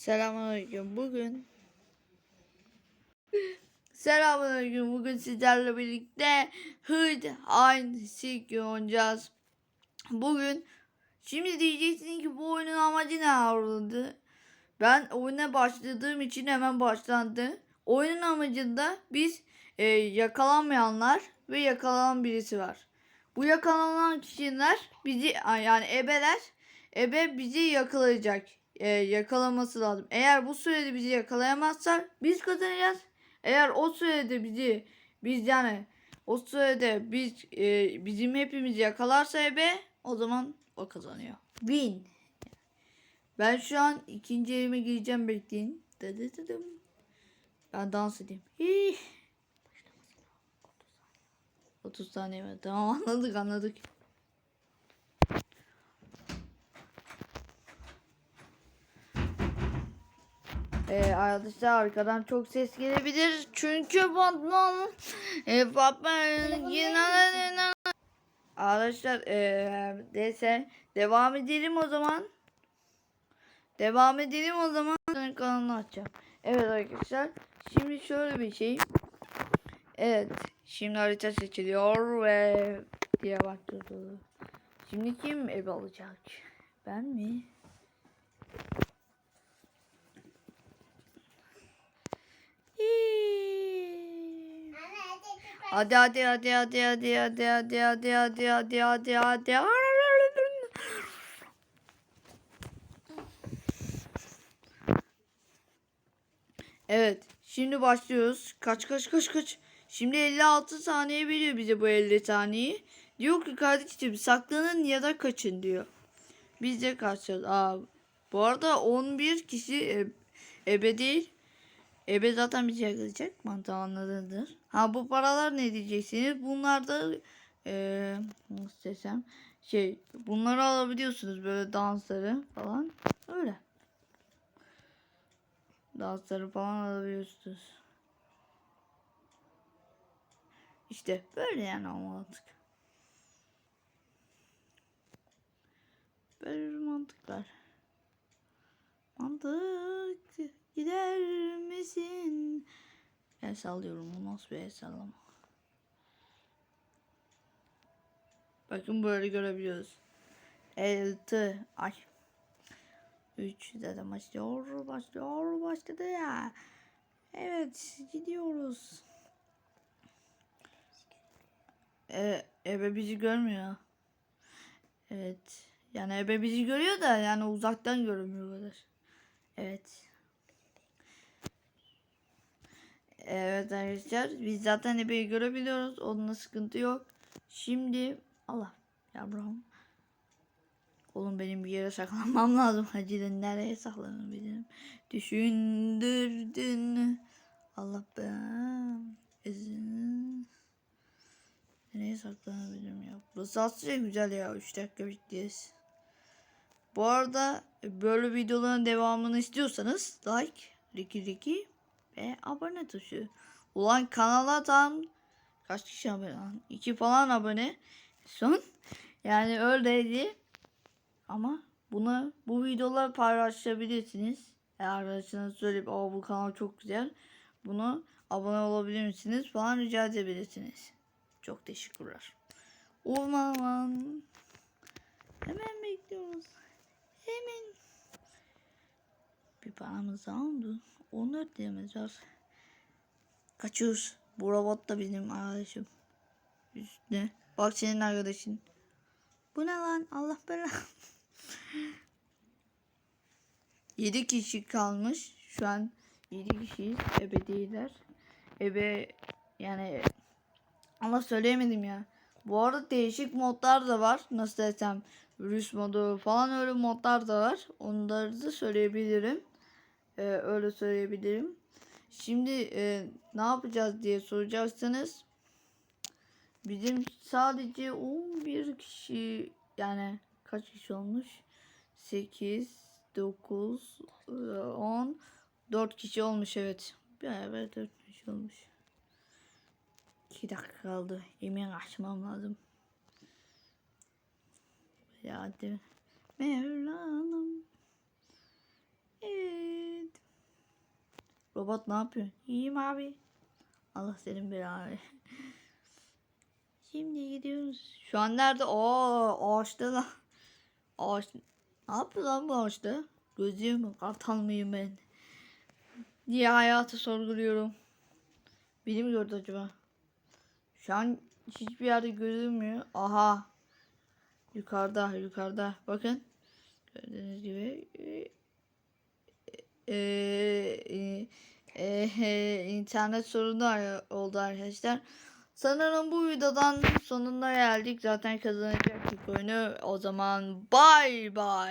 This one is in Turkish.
Selamünaleyküm. Bugün Selamünaleyküm. Bugün sizlerle birlikte Hıd Ayn Seek oynayacağız. Bugün şimdi diyeceksin ki bu oyunun amacı ne avladı? Ben oyuna başladığım için hemen başlandı. Oyunun amacında biz e, yakalanmayanlar ve yakalanan birisi var. Bu yakalanan kişiler bizi yani ebeler ebe bizi yakalayacak. E, yakalaması lazım. Eğer bu sürede bizi yakalayamazsa biz kazanacağız. Eğer o sürede bizi biz yani o sürede biz e, bizim hepimizi yakalarsa ebe o zaman o kazanıyor. Win. Ben şu an ikinci evime gireceğim bekleyin. Ben dans edeyim. Hii. 30 saniye mi? Tamam anladık anladık. Ee, arkadaşlar arkadan çok ses gelebilir. Çünkü Batman e, Batman yine Arkadaşlar ee, neyse devam edelim o zaman. Devam edelim o zaman. Kanalını açacağım. Evet arkadaşlar. Şimdi şöyle bir şey. Evet. Şimdi harita seçiliyor ve diye bakıyordu. Şimdi kim ev alacak? Ben mi? Hadi hadi hadi hadi hadi hadi hadi hadi hadi hadi hadi hadi Evet. Şimdi başlıyoruz. Kaç kaç kaç kaç. Şimdi 56 saniye veriyor bize bu 50 saniyeyi. Diyor ki kardeşim saklanın ya da kaçın diyor. Biz de kaçacağız. Aa, bu arada 11 kişi e, ebe değil. Ebe zaten bizi yakalayacak. Mantığı anladınız. Ha bu paralar ne diyeceksiniz? Bunlar da e, nasıl desem şey bunları alabiliyorsunuz böyle dansları falan. Öyle. Dansları falan alabiliyorsunuz. İşte böyle yani mantık. Böyle bir mantık gider? El sallıyorum. Bu nasıl bir el sallama? Bakın böyle görebiliyoruz. 6 ay 3 zaten başlıyor başlıyor başladı ya. Evet gidiyoruz. E, ebe bizi görmüyor. Evet. Yani ebe bizi görüyor da yani uzaktan görünmüyor kadar. Evet. Evet arkadaşlar biz zaten ebeyi görebiliyoruz. Onunla sıkıntı yok. Şimdi Allah yavrum. Oğlum benim bir yere saklanmam lazım. Acilen nereye saklanabilirim? Düşündürdün. Allah ben. izin. Nereye saklanabilirim ya? Burası aslında güzel ya. 3 dakika bekleyeceğiz. Bu arada böyle videoların devamını istiyorsanız like, riki riki ve abone tuşu. Ulan kanala tam kaç kişi abone lan? 2 falan abone. Son yani öyleydi. Ama bunu bu videoları paylaşabilirsiniz. Eğer arkadaşlarınız söyleyip Aa, bu kanal çok güzel. Bunu abone olabilir misiniz falan rica edebilirsiniz. Çok teşekkürler. Orman. Hemen bekliyoruz. Hemen. Aldı. 14 liramiz var. Kaçıyoruz. Bu robot da bizim arkadaşım. Üstüne. Bak senin arkadaşın. Bu ne lan? Allah belanı. 7 kişi kalmış. Şu an 7 kişiyiz. Ebe değiller. Ebe yani ama söyleyemedim ya. Bu arada değişik modlar da var. Nasıl desem virüs modu falan öyle modlar da var. Onları da söyleyebilirim. Ee, öyle söyleyebilirim. Şimdi e, ne yapacağız diye soracaksınız. Bizim sadece 11 kişi yani kaç kişi olmuş? 8, 9, 10, 4 kişi olmuş evet. Beraber 4 kişi olmuş. 2 dakika kaldı. Yemeği açmam lazım. Ya hadi. Mevlanım. Ee, Robot ne yapıyorsun? İyiyim abi. Allah senin belanı. Şimdi gidiyoruz. Şu an nerede? Oo ağaçta lan. Ağaç. Ne yapıyor lan bu ağaçta? Gözüyor mu? Kartal mıyım ben? Niye hayatı sorguluyorum? Beni mi gördü acaba? Şu an hiçbir yerde görünmüyor. Aha. Yukarıda, yukarıda. Bakın. Gördüğünüz gibi. Ee, e, e, e, internet sorunu oldu arkadaşlar. Sanırım bu videodan sonuna geldik. Zaten kazanacaktık oyunu. O zaman bay bay.